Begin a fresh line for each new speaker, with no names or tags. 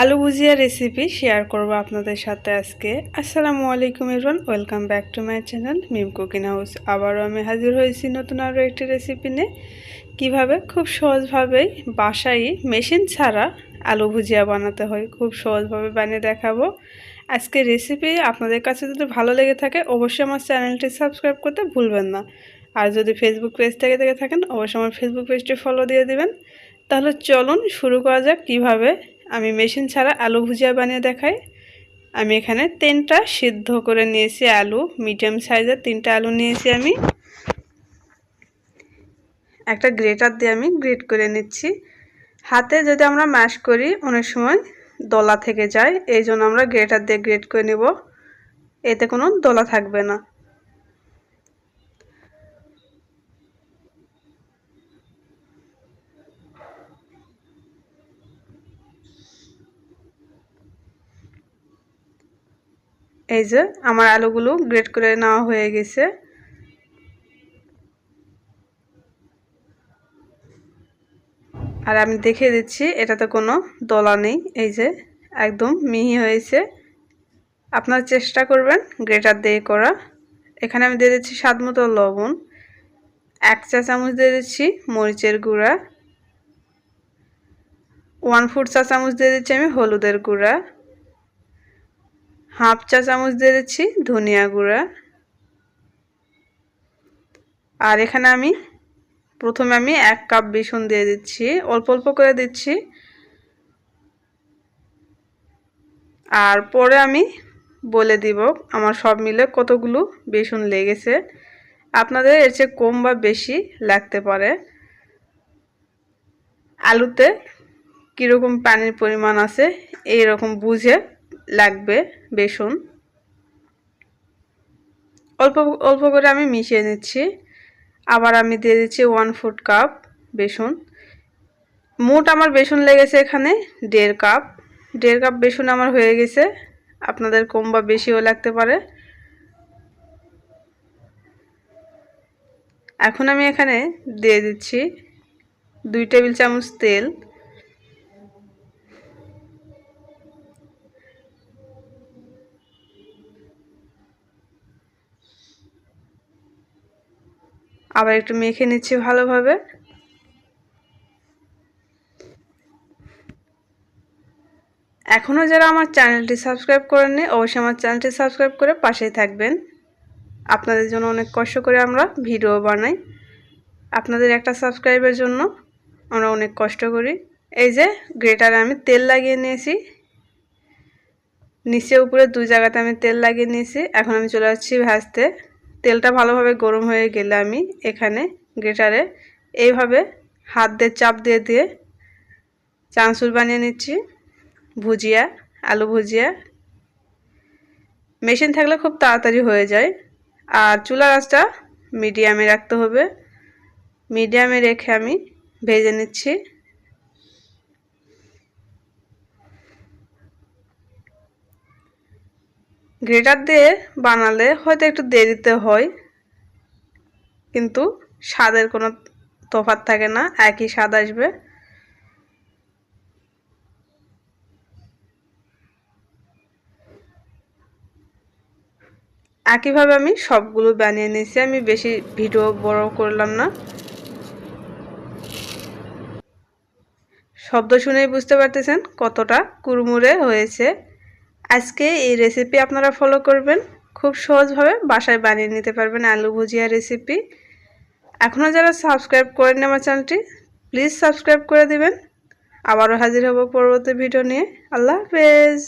আলু ভুজিয়া recipe share করব আপনাদের সাথে আজকে। আসসালামু আলাইকুম everyone welcome back to my channel Mim cooking house আবারও আমি হাজির হয়েছি নতুন আরও একটি রেসিপি নিয়ে। কীভাবে? খুব সহজভাবেই বাসায় মেশিন ছাড়া আলু ভুজিয়া বানাতে হয়। খুব সহজভাবে বানিয়ে দেখাবো। আজকে রেসিপি আপনাদের কাছে যদি ভালো লেগে থাকে, অবশ্যই আমার চ্যানেলটি সাবস্ক্রাইব করতে ভুলবেন না। আর যদি ফেসবুক পেজ থেকে দেখে থাকেন, অবশ্যই আমার ফেসবুক পেজটি ফলো দিয়ে দিবেন। তাহলে চলুন শুরু করা যাক কীভাবে আমি মেশিন ছাড়া আলু ভুজিয়া বানিয়ে দেখাই। আমি এখানে তিনটা সিদ্ধ করে নিয়েছি আলু মিডিয়াম সাইজের তিনটা আলু নিয়েছি আমি। একটা গ্রেটার দিয়ে আমি গ্রেট করে নিচ্ছি। হাতে যদি আমরা ম্যাশ করি, অনেক সময় দলা থেকে যায়, এই জন্য আমরা গ্রেটার দিয়ে গ্রেট করে নেব। এতে কোনো দলা থাকবে না। এই যে আমার আলুগুলো গ্রেট করে নেওয়া হয়ে গেছে। আর আমি দেখে দিচ্ছি, এটাতে কোনো দলা নেই, এই যে একদম মিহি হয়েছে। আপনার চেষ্টা করবেন গ্রেটার দিয়ে করা। এখানে আমি দিয়ে দিচ্ছি স্বাদ মতো লবণ, এক চা চামচ দিয়ে দিচ্ছি মরিচের গুঁড়া ওয়ান ফুট চা চামচ দিয়ে দিচ্ছি আমি হলুদের গুঁড়া। হাফ চা চামচ দিয়ে দিচ্ছি ধনিয়া গুঁড়া। আর এখানে আমি প্রথমে আমি এক কাপ বেসন দিয়ে দিচ্ছি। অল্প অল্প করে দিচ্ছি। আর পরে আমি বলে দিব, আমার সব মিলে কতগুলো বেসন লেগেছে। আপনাদের এর চেয়ে কম বা বেশি লাগতে পারে। আলুতে কীরকম পানির পরিমাণ আছে এই রকম বুঝে লাগবে বেসন। অল্প অল্প করে আমি মিশিয়ে নিচ্ছি। আবার আমি দিয়ে দিচ্ছি ওয়ান ফুট কাপ বেসন। মোট আমার বেসন লেগেছে এখানে দেড় কাপ দেড় কাপ বেসন আমার হয়ে গেছে। আপনাদের কম বা বেশিও লাগতে পারে। এখন আমি এখানে দিয়ে দিচ্ছি দুই টেবিল চামচ তেল। আবার একটু মেখে নিচ্ছি ভালোভাবে। এখনও যারা আমার চ্যানেলটি সাবস্ক্রাইব করেননি, অবশ্যই আমার চ্যানেলটি সাবস্ক্রাইব করে পাশেই থাকবেন। আপনাদের জন্য অনেক কষ্ট করে আমরা ভিডিও বানাই। আপনাদের একটা সাবস্ক্রাইবের জন্য আমরা অনেক কষ্ট করি। এই যে গ্রেটারে আমি তেল লাগিয়ে নিয়েছি। নিচে উপরে দুই জায়গাতে আমি তেল লাগিয়ে নিয়েছি। এখন আমি চলে যাচ্ছি ভাজতে। তেলটা ভালোভাবে গরম হয়ে গেলে আমি এখানে গ্রেটারে এইভাবে হাত দিয়ে, চাপ দিয়ে দিয়ে চানাচুর বানিয়ে নিচ্ছি, ভুজিয়া, আলু ভুজিয়া। মেশিন থাকলে খুব তাড়াতাড়ি হয়ে যায়। আর চুলা গাছটা মিডিয়ামে রাখতে হবে। মিডিয়ামে রেখে আমি ভেজে নিচ্ছি। গ্রেটার দিয়ে বানালে হয়তো একটু দেরিতে হয়, কিন্তু স্বাদের কোনো তফাত থাকে না, একই স্বাদ আসবে। একইভাবে আমি সবগুলো বানিয়ে নিয়েছি, আমি বেশি ভিডিও বড় করলাম না। শব্দ শুনেই বুঝতে পারতেছেন কতটা কুরমুরে হয়েছে। আজকে এই রেসিপি আপনারা ফলো করবেন। খুব সহজভাবে বাসায় বানিয়ে নিতে পারবেন আলু ভুজিয়া রেসিপি এখনও যারা সাবস্ক্রাইব করেন আমার চ্যানেলটি প্লিজ সাবস্ক্রাইব করে দিবেন। আবারও হাজির হব পরবর্তী ভিডিও নিয়ে। আল্লাহ হাফেজ।